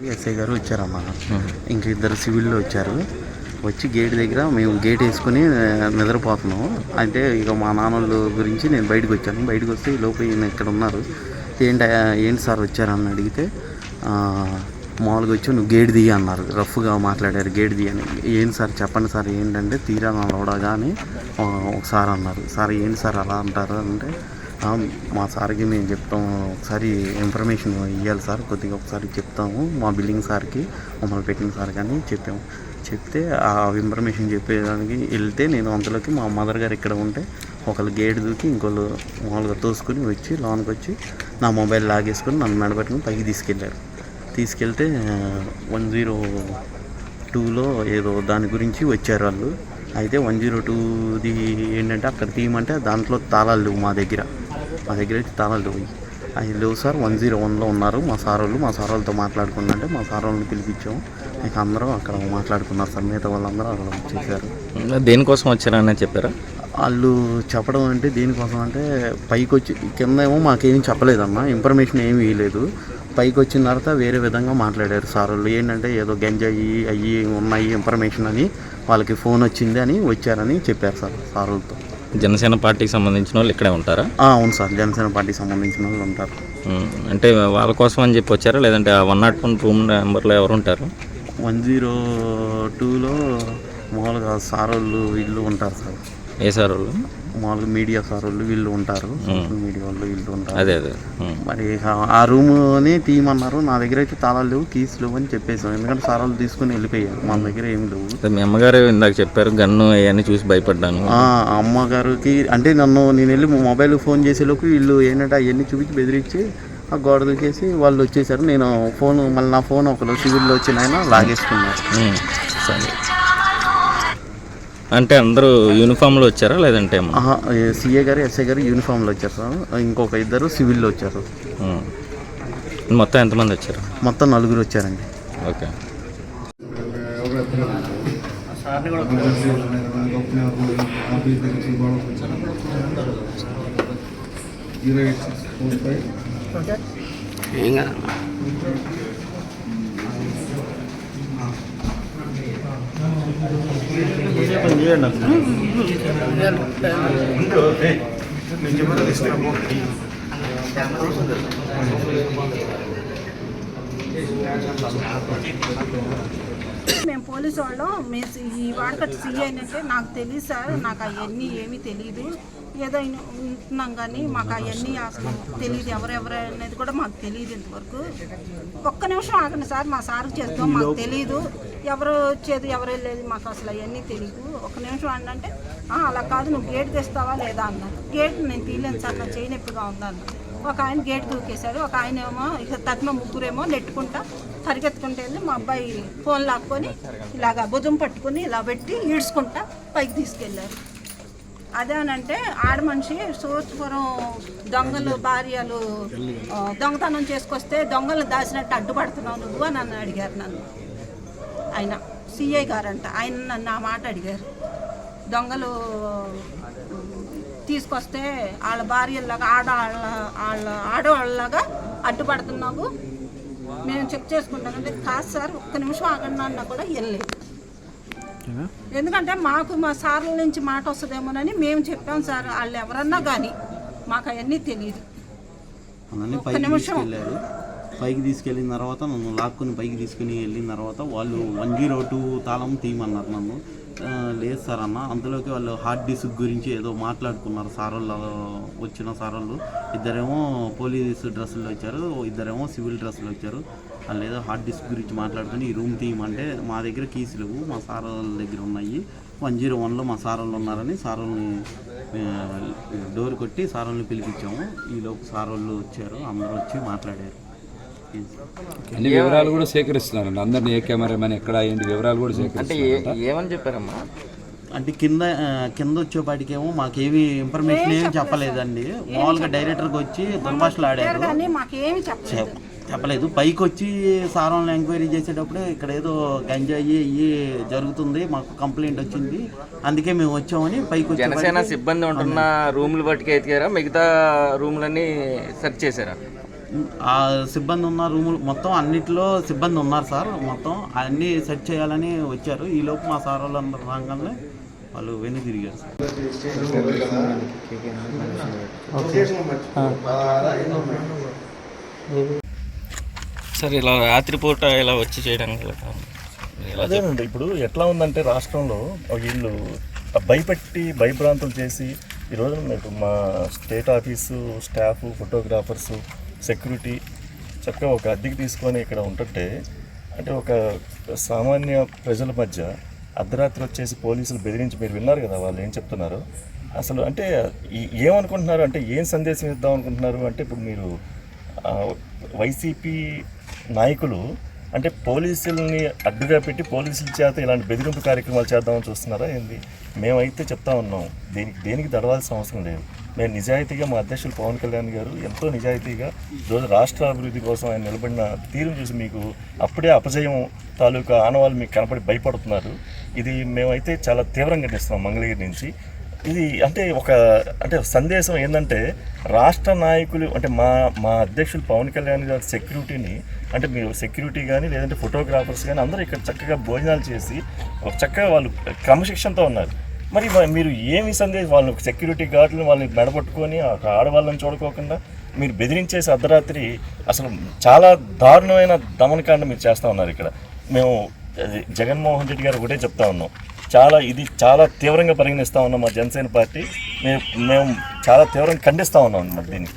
SI గారు వచ్చారమ్మా ఇంక ఇద్దరు సివిల్లో వచ్చారు. వచ్చి గేట్ దగ్గర మేము గేట్ వేసుకుని ఆ, నిద్రపోతున్నాము. అంటే ఇక మా నాన్నోళ్ళ గురించి నేను బయటకు వచ్చాను. బయటకు వస్తే ఈ ఈయన ఇక్కడ ఉన్నారు. ఏంటి ఏంటి సార్ వచ్చారని అడిగితే మామూలుగా వచ్చి నువ్వు గేట్ తీయ అన్నారు. రఫ్గా మాట్లాడారు. గేట్ తీయని ఏంటి సార్? చెప్పండి సార్ ఏంటంటే తీరా నలవడగా అని ఒకసారి అన్నారు. సార్ ఏంటి సార్ అలా అంటారు? అంటే మా సార్కి మేము చెప్తాం. ఒకసారి ఇన్ఫర్మేషన్ ఇవ్వాలి సార్. కొద్దిగా ఒకసారి చెప్తాము. మా బిల్డింగ్ సార్కి మమ్మల్ని పెట్టిన సార్ కానీ చెప్పాము. చెప్తే ఆ ఇన్ఫర్మేషన్ చెప్పేదానికి వెళ్తే నేను అంతలోకి మా మదర్ గారు ఇక్కడ ఉంటే ఒకళ్ళు గేట్ దూకి ఇంకోళ్ళు మామూలుగా తోసుకుని వచ్చి లోనికి వచ్చి నా మొబైల్ లాగేసుకొని నన్ను మెడబెట్టుకుని పైకి తీసుకెళ్ళారు తీసుకెళ్తే వన్ జీరో టూలో ఏదో దాని గురించి వచ్చారు వాళ్ళు. అయితే వన్ జీరో టూది ఏంటంటే అక్కడ తీయమంటే దాంట్లో తాళాలు మా దగ్గర. మా దగ్గర అయితే తాళాలు లేవు అవి లేవు సార్ వన్ జీరో వన్లో ఉన్నారు. మా సార్ వాళ్ళు మా సార్ వాళ్ళతో మాట్లాడుకుందంటే మా సార్ వాళ్ళని పిలిపించాము. ఇక అందరూ అక్కడ మాట్లాడుకున్నారు సార్. మిగతా వాళ్ళందరూ అక్కడ వచ్చేసారు. దేనికోసం వచ్చారని చెప్పారా? వాళ్ళు చెప్పడం అంటే దేనికోసం అంటే పైకి వచ్చి కింద ఏమో మాకేం చెప్పలేదమ్మా. ఇన్ఫర్మేషన్ ఏమీ ఇవ్వలేదు పైకి వచ్చిన తర్వాత వేరే విధంగా మాట్లాడారు సార్ వాళ్ళు ఏంటంటే ఏదో గంజాయి అయ్యి ఉన్నాయి ఇన్ఫర్మేషన్ అని వాళ్ళకి ఫోన్ వచ్చింది అని వచ్చారని చెప్పారు సార్ సార్ వాళ్ళతో జనసేన పార్టీకి సంబంధించిన వాళ్ళు ఇక్కడే ఉంటారా? అవును సార్. జనసేన పార్టీకి సంబంధించిన వాళ్ళు ఉంటారు. అంటే వాళ్ళ కోసం అని చెప్పి వచ్చారా? లేదంటే వన్ నాట్ వన్ రూమ్ నెంబర్లో ఎవరు ఉంటారు? వన్ జీరో టూలో మామూలుగా సార్ వాళ్ళు వీళ్ళు ఉంటారు సార్. ఏ సార్ వాళ్ళు? మామూలుగా మీడియా సార్ వాళ్ళు వీళ్ళు ఉంటారు సోషల్ మీడియా వాళ్ళు వీళ్ళు ఉంటారు. అదే అదే. మరి ఆ- రూమ్ని తీయమన్నారు నా దగ్గర అయితే తాళాలు లేవు కీస్ లేవు అని చెప్పేసాం ఎందుకంటే సార్ వాళ్ళు తీసుకుని వెళ్ళిపోయారు మన దగ్గర ఏమి లేవు. మీ అమ్మగారు ఇందాక చెప్పారు గన్ను అవన్నీ చూసి భయపడ్డాను. అమ్మగారికి అంటే నన్ను నేను వెళ్ళి మొబైల్ ఫోన్ చేసేలోపు వీళ్ళు ఏంటంటే అవన్నీ చూపించి బెదిరించి ఆ గోడ దూకేసి వాళ్ళు వచ్చేసారు. నేను ఫోన్ మళ్ళీ నా ఫోన్ ఒకరు సివిల్లో వచ్చిన ఆయన లాగేసుకున్నారు. ఉమ్, సరే. అంటే అందరూ యూనిఫామ్లో వచ్చారా లేదంటే సీఏ గారు ఎస్ఐ గారు యూనిఫామ్లో వచ్చారు సార్. ఇంకొక ఇద్దరు సివిల్లో వచ్చారు. మొత్తం ఎంతమంది వచ్చారు? మొత్తం నలుగురు వచ్చారండి. ఓకే. మేము పోలీసు వాళ్ళం. మేము ఈ వాడకట్టు సీఐ అంటే నాకు తెలియదు సార్. నాకు అవన్నీ ఏమీ తెలియదు ఏదైనా ఉంటున్నాం కానీ మాకు అవన్నీ అసలు తెలియదు ఎవరెవరు అనేది కూడా మాకు తెలియదు ఇంతవరకు. ఒక్క నిమిషం ఆగండి సార్ మా సార్కి చేస్తాం మాకు తెలియదు ఎవరు వచ్చేది ఎవరు వెళ్ళేది మాకు అసలు అవన్నీ తెలియదు ఒక నిమిషం అంటే అలా కాదు నువ్వు గేట్ తెస్తావా లేదా? అన్నారు. గేట్ నేను తీయలేను సార్ నా చేయి ఉందన్న ఒక ఆయన గేట్ దూకేశాడు ఒక ఆయన ఏమో ఇక తగిన ముగ్గురేమో నెట్టుకుంటా పరిగెత్తుకుంటూ వెళ్ళి మా అబ్బాయి ఫోన్ లాక్కొని ఇలాగ భుజం పట్టుకుని ఇలా పెట్టి ఈడ్చుకుంటా పైకి తీసుకెళ్ళారు. అదేనంటే ఆడ మనిషి సూర్పురం దొంగలు భార్యలు దొంగతనం చేసుకొస్తే దొంగలు దాచినట్టు అడ్డుపడుతున్నావు నువ్వు అని నన్ను అడిగారు నన్ను. ఆయన సిఐ గారంట. ఆయన నన్ను ఆ మాట అడిగారు. దొంగలు తీసుకొస్తే వాళ్ళ భార్యలాగా ఆడ వాళ్ళ ఆడవాళ్ళలాగా అడ్డుపడుతున్నావు. మేము చెక్ చేసుకుంటాం. అంటే కాదు సార్ ఒక్క నిమిషం ఆగండి అన్నా కూడా వెళ్ళలేదు ఎందుకంటే మాకు మా సార్ల నుంచి మాట వస్తుందేమోనని మేము చెప్పాం సార్ వాళ్ళు ఎవరన్నా కానీ మాకు అవన్నీ తెలియదు పైకి. తీసుకెళ్ళారు పైకి తీసుకెళ్ళిన తర్వాత నన్ను లాక్కుని పైకి తీసుకుని వెళ్ళిన తర్వాత వాళ్ళు వన్ జీరో టూ తాళం తీయమన్నారు నన్ను. లేదు సార్ అన్న. అందులోకి వాళ్ళు హార్డ్ డిస్క్ గురించి ఏదో మాట్లాడుకున్నారు. సార్ వాళ్ళు వచ్చిన సార్ వాళ్ళు ఇద్దరేమో పోలీస్ డ్రెస్సులు వచ్చారు. ఇద్దరేమో సివిల్ డ్రెస్సులు వచ్చారు. వాళ్ళు ఏదో హార్డ్ డిస్క్ గురించి మాట్లాడుకుని ఈ రూమ్ తీయమంటే మా దగ్గర కీస్ లేవు. మా సార్ వాళ్ళ దగ్గర ఉన్నాయి. వన్ జీరో వన్లో మా సార్ వాళ్ళు ఉన్నారని సార్ వాళ్ళని డోర్ కొట్టి సార్ వాళ్ళని పిలిపించాము. ఈలోపు సార్ వాళ్ళు వచ్చారు. అందరూ వచ్చి మాట్లాడారు. అన్ని వివరాలు కూడా సేకరిస్తున్నారండి. అందరినీ ఏ కెమెరామెన్ ఎక్కడ ఏంటి వివరాలు కూడా సేకరిస్తున్నారు ఏమని చెప్పారమ్మా? అంటే కింద కింద వచ్చేపాటికేమో మాకేమి ఇన్ఫర్మేషన్ ఏమి చెప్పలేదండి. మామూలుగా డైరెక్టర్కి వచ్చి దుర్భాషలు ఆడారు. కానీ మాకేమి చెప్పలేదు. చెప్- చెప్పలేదు. పైకి వచ్చి సార్ వాళ్ళని ఎంక్వైరీ చేసేటప్పుడు ఇక్కడ ఏదో గంజాయి ఇవి జరుగుతుంది మాకు కంప్లైంట్ వచ్చింది. అందుకే మేము వచ్చామని పైకి వచ్చి జనసేన సిబ్బంది ఉంటున్న రూములు బట్టికి ఎతికారా? మిగతా రూములన్నీ సెర్చ్ చేశారా? ఆ సిబ్బంది ఉన్న రూములు మొత్తం అన్నిటిలో సిబ్బంది ఉన్నారు సార్. మొత్తం అన్నీ సెట్ చేయాలని వచ్చారు. ఈ లోపు మా సార్ వాళ్ళందరూ రాగానే వాళ్ళు వెన్ను తిరిగారు సార్. సార్ ఇలా రాత్రిపూట ఇలా వచ్చి చేయడానికి అదేనండి ఇప్పుడు ఎట్లా ఉందంటే రాష్ట్రంలో వీళ్ళు భయపెట్టి భయభ్రాంతులు చేసి ఈ రోజున మీకు మా state office staff photographers security చక్కగా ఒక అద్దెకి తీసుకొని ఇక్కడ ఉంటుంటే అంటే ఒక సామాన్య ప్రజల మధ్య అర్ధరాత్రి వచ్చేసి పోలీసులు బెదిరించి మీరు విన్నారు కదా వాళ్ళు ఏం చెప్తున్నారు? అసలు అంటే ఏమనుకుంటున్నారు? అంటే ఏం సందేశం ఇద్దాం అనుకుంటున్నారు? అంటే ఇప్పుడు మీరు వైసీపీ నాయకులు అంటే పోలీసుల్ని అడ్డుగా పెట్టి పోలీసుల చేత ఇలాంటి బెదిరింపు కార్యక్రమాలు చేద్దామని చూస్తున్నారా ఏంది? మేమైతే చెప్తా ఉన్నాం. దీనికి దేనికి దడవాల్సిన అవసరం లేదు. మేము నిజాయితీగా మా అధ్యక్షులు పవన్ కళ్యాణ్ గారు ఎంతో నిజాయితీగా రోజు రాష్ట్ర అభివృద్ధి కోసం ఆయన నిలబడిన తీరును చూసి మీకు అప్పుడే అపజయం తాలూకా ఆనవాళ్ళు మీకు కనపడి భయపడుతున్నారు. ఇది మేమైతే చాలా తీవ్రంగా ఖండిస్తున్నాం మంగళగిరి నుంచి. ఇది అంటే ఒక అంటే సందేశం ఏంటంటే రాష్ట్ర నాయకులు అంటే మా మా అధ్యక్షులు పవన్ కళ్యాణ్ గారి సెక్యూరిటీని అంటే మీరు సెక్యూరిటీ కానీ లేదంటే ఫోటోగ్రాఫర్స్ కానీ అందరూ ఇక్కడ చక్కగా భోజనాలు చేసి ఒక చక్కగా వాళ్ళు క్రమశిక్షణతో ఉన్నారు. మరి మీరు ఏమి సందేశం వాళ్ళు సెక్యూరిటీ గార్డులు వాళ్ళని మెడపట్టుకొని ఆ ఆడవాళ్ళని చూడకోకుండా మీరు బెదిరించేసి అర్ధరాత్రి అసలు చాలా దారుణమైన దమనకాండ మీరు చేస్తూ ఉన్నారు ఇక్కడ. మేము జగన్మోహన్ రెడ్డి గారు ఒకటే చెప్తా ఉన్నాం. చాలా ఇది చాలా తీవ్రంగా పరిగణిస్తూ ఉన్నాం మా జనసేన పార్టీ. మేము మేము చాలా తీవ్రంగా ఖండిస్తూ ఉన్నాం అన్నమాట దీన్ని.